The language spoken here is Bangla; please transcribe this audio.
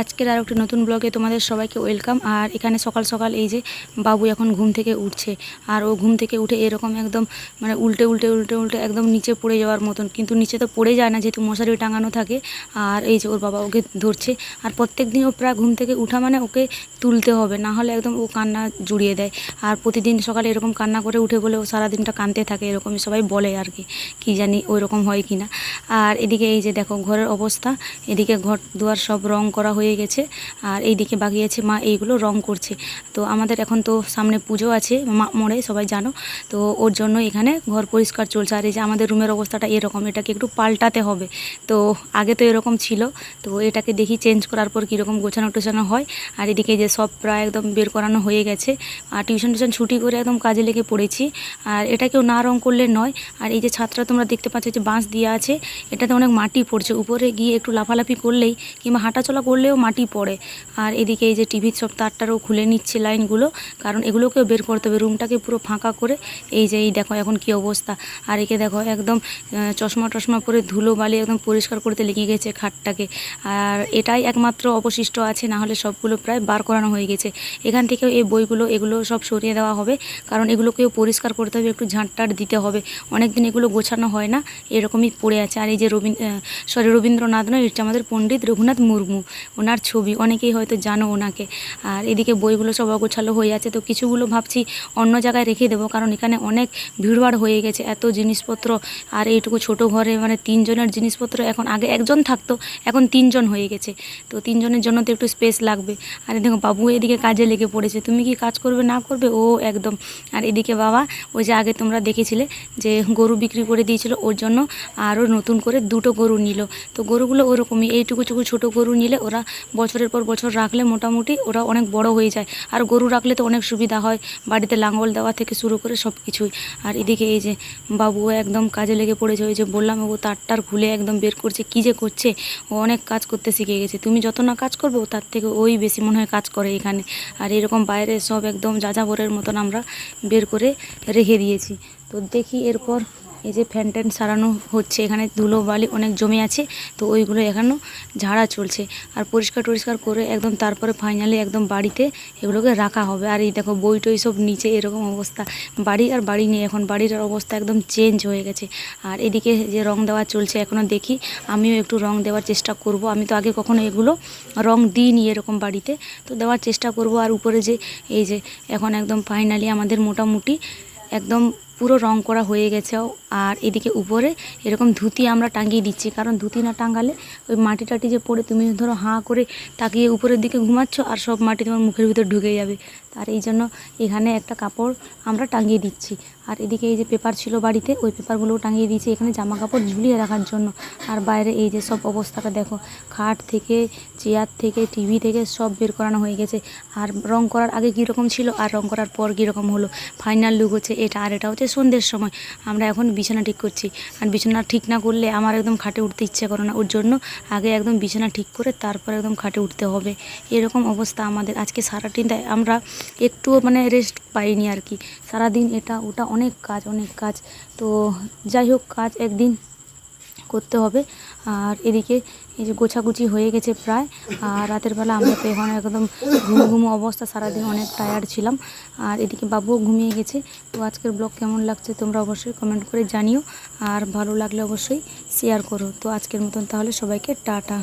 আজকের আর একটি নতুন ব্লগে তোমাদের সবাইকে ওয়েলকাম। আর এখানে সকাল সকাল এই যে বাবু এখন ঘুম থেকে উঠছে, আর ও ঘুম থেকে উঠে এরকম একদম মানে উল্টে উল্টে উল্টে উল্টে একদম নিচে পড়ে যাওয়ার মতন, কিন্তু নিচে তো পড়ে যায় না যেহেতু মশারি টাঙানো থাকে। আর এই যে ওর বাবা ওকে ধরছে, আর প্রত্যেক দিন ও প্রায় ঘুম থেকে উঠা মানে ওকে তুলতে হবে, না হলে একদম ও কান্না জুড়িয়ে দেয়। আর প্রতিদিন সকালে এরকম কান্না করে উঠে বলে ও সারাদিনটা কাঁদতে থাকে, এরকমই সবাই বলে আর কি, কী জানি ওই রকম হয় কি না আর এদিকে এই যে দেখো ঘরের অবস্থা, এদিকে ঘর দুয়ার সব রং করা হয়ে গেছে। আর এইদিকে আছে মা, এইগুলো রং করছে। তো আমাদের এখন তো সামনে পুজো আছে, মা মোড়ে সবাই জানো। তো ওর জন্য এখানে ঘর পরিষ্কার চলছে। আর এই যে আমাদের রুমের অবস্থাটা এরকম, এটাকে একটু পাল্টাতে হবে। তো আগে তো এরকম ছিল, তো এটাকে দেখি চেঞ্জ করার পর কীরকম গোছানো টোছানো হয়। আর এদিকে যে সব প্রায় একদম বের করানো হয়ে গেছে। আর টিউশন টিউশন ছুটি করে একদম কাজে লেগে পড়েছি। আর এটাকেও না রং করলে নয়। আর এই যে ছাত্রা তোমরা দেখতে পাচ্ছ যে বাঁশ দিয়ে আছে, এটাতে অনেক মাটি পড়ছে। উপরে গিয়ে একটু লাফালাফি করলেই কিংবা হাঁটাচলা করলেও মাটি পড়ে। আর এদিকে এই যে টিভির সব তারটারও খুলে নিচ্ছে লাইনগুলো, কারণ এগুলোকেও বের করতে হবে। রুমটাকে পুরো ফাঁকা করে এই যে, এই দেখো এখন কি অবস্থা। আর একে দেখো একদম চশমা টশমা পরে ধুলো বালি একদম পরিষ্কার করতে লেগে গেছে খাটটাকে। আর এটাই একমাত্র অবশিষ্ট আছে, না হলে সবগুলো প্রায় বার করানো হয়ে গেছে। এখান থেকেও এই বইগুলো, এগুলো সব সরিয়ে দেওয়া হবে। কারণ এগুলোকেও পরিষ্কার করতে হবে, একটু ঝাঁটটাট দিতে হবে। অনেক দিন এগুলো গোছানো হয় না, এরকমই পড়ে আছে। আর এই যে রবীন্দ্র সরি রবীন্দ্রনাথ নয়, এটা আমাদের পণ্ডিত রঘুনাথ মুর্মু। ওনার ছবি, অনেকেই হয়তো জানো ওনাকে। আর এদিকে বইগুলো সব অগোছালো হয়ে আছে, তো কিছুগুলো ভাবছি অন্য জায়গায় রেখে দেবো, কারণ এখানে অনেক ভিড়ভাড় হয়ে গেছে, এত জিনিসপত্র। আর এইটুকু ছোট ঘরে মানে তিনজনের জিনিসপত্র, এখন আগে একজন থাকতো, এখন তিনজন হয়ে গেছে। তো তিনজনের জন্য তো একটু স্পেস লাগবে। আর দেখো, বাবু এদিকে কাজে লেগে পড়েছে, তুমি কি কাজ করবে, না করবে? ও একদম। আর এদিকে বাবা, ওই যে আগে তোমরা দেখেছিলে যে গরু বিক্রি করে দিয়েছিল, ওর জন্য আরও নতুন করে দুটো গরু নিল। তো গরুগুলো ওরকমই, এইটুকু টুকু ছোটো গরু নিলে ওরা বছরের পর বছর রাখলে মোটামুটি ওরা অনেক বড় হয়ে যায়। আর গরু রাখলে তো অনেক সুবিধা হয়, বাড়িতে লাঙ্গল দেওয়া থেকে শুরু করে সব কিছুই আর এদিকে এই যে বাবু একদম কাজে লেগে পড়েছে, ওই যে বললাম ও তারটার খুলে একদম বের করছে, কী যে করছে, ও অনেক কাজ করতে শিখে গেছে। তুমি যত না কাজ করবে, তার থেকে ওই বেশি মনে হয় কাজ করে এখানে। আর এরকম বাইরে সব একদম যাযাবরের মতন আমরা বের করে রেখে দিয়েছি। তো দেখি এরপর এই যে ফ্যান ট্যান সারানো হচ্ছে, এখানে ধুলো বালি অনেক জমে আছে, তো ওইগুলো এখনও ঝাড়া চলছে। আর পরিষ্কার টরিষ্কার করে একদম তারপরে ফাইনালি একদম বাড়িতে এগুলোকে রাখা হবে। আর এই দেখো বই টই সব নিচে এরকম অবস্থা। বাড়ি আর বাড়ি নেই, এখন বাড়ির অবস্থা একদম চেঞ্জ হয়ে গেছে। আর এদিকে যে রং দেওয়া চলছে এখনও দেখি, আমিও একটু রং দেওয়ার চেষ্টা করব। আমি তো আগে কখনো এগুলো রং দিইনি এরকম বাড়িতে, তো দেওয়ার চেষ্টা করব। আর উপরে যে, এই যে এখন একদম ফাইনালি আমাদের মোটামুটি একদম পুরো রং করা হয়ে গেছে আর এদিকে উপরে এরকম ধুতি আমরা টাঙিয়ে দিচ্ছি, কারণ ধুতি না টাঙালে ওই মাটি টাটি যে পড়ে, তুমি ধরো হাঁ করে তাকিয়ে উপরের দিকে ঘুমাচ্ছ আর সব মাটি তোমার মুখের ভিতর ঢুকে যাবে। আর এই জন্য এখানে একটা কাপড় আমরা টাঙিয়ে দিচ্ছি। আর এদিকে এই যে পেপার ছিল বাড়িতে, ওই পেপারগুলোও টাঙিয়ে দিয়েছি এখানে জামা কাপড় ঝুলিয়ে রাখার জন্য। আর বাইরে এই যে সব অবস্থাটা দেখো, খাট থেকে, চেয়ার থেকে, টিভি থেকে সব বের করানো হয়ে গেছে। আর রং করার আগে কীরকম ছিল আর রং করার পর কীরকম হলো? ফাইনাল লুক হচ্ছে এটা আর এটা হচ্ছে সন্ধ্যের সময়। আমরা এখন বিছানা ঠিক করছি। আর বিছানা ঠিক না করলে আমার একদম খাটে উঠতে ইচ্ছে করে না। ওর জন্য আগে একদম বিছানা ঠিক করে তারপর একদম খাটে উঠতে হবে। এরকম অবস্থা আমাদের। আজকে সারাদিন তাই আমরা একটুও মানে রেস্ট পাইনি আর কি। সারাদিন এটা, ওটা অনেক কাজ অনেক কাজ। তো যাই হোক, কাজ একদিন করতে হবে। আর এদিকে এই যে গোছাগুছি হয়ে গেছে প্রায়, আর রাতের বেলা আমরা তো এখন একদম ঘুম ঘুম অবস্থা, সারাদিন অনেক টায়ার্ড ছিলাম। আর এদিকে বাবুও ঘুমিয়ে গেছে। তো আজকের ব্লগ কেমন লাগছে তোমরা অবশ্যই কমেন্ট করে জানিও। আর ভালো লাগলে অবশ্যই শেয়ার করো। তো আজকের মতন তাহলে সবাইকে টাটা।